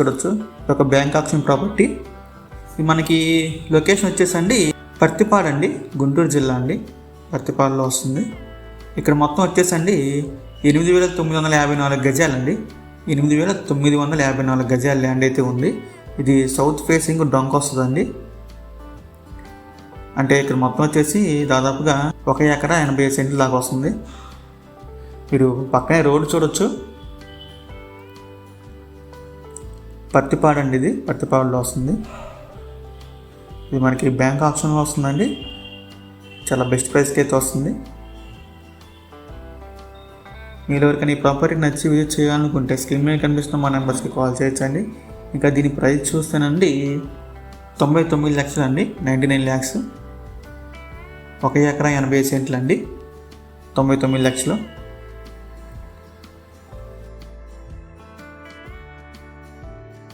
చూడొచ్చు. ఇది ఒక బ్యాంక్ ఆప్షన్ ప్రాపర్టీ. మనకి లొకేషన్ వచ్చేసండి పర్తిపాడు అండి. గుంటూరు జిల్లా అండి. పర్తిపాడులో వస్తుంది. ఇక్కడ మొత్తం వచ్చేసండి ఎనిమిది వేల తొమ్మిది వందల యాభై నాలుగు గజాలండి. ఎనిమిది వేల తొమ్మిది వందల యాభై నాలుగు గజాల ల్యాండ్ అయితే ఉంది. ఇది సౌత్ ఫేసింగ్ డొంక వస్తుందండి. అంటే ఇక్కడ మొత్తం వచ్చేసి దాదాపుగా ఒక ఎకరా ఎనభై సెంట్లు దాకా వస్తుంది. మీరు పక్కనే రోడ్డు చూడొచ్చు. పత్తిపాడు అండి ఇది పత్తిపాడులో వస్తుంది. ఇది మనకి బ్యాంక్ ఆప్షన్లో వస్తుందండి. చాలా బెస్ట్ ప్రైస్కి అయితే వస్తుంది. మీరు ఎవరికైనా ఈ ప్రాపర్టీ నచ్చి విజిట్ చేయాలనుకుంటే స్క్రీన్ మీద కనిపిస్తున్న మా నెంబర్స్కి కాల్ చేయొచ్చండి. ఇంకా దీని ప్రైస్ చూస్తేనండి తొంభై తొమ్మిది లక్షలు అండి నైంటీ నైన్ ల్యాక్స్. ఒక ఎకరా ఎనభై సెంట్లు అండి తొంభై తొమ్మిది లక్షలు.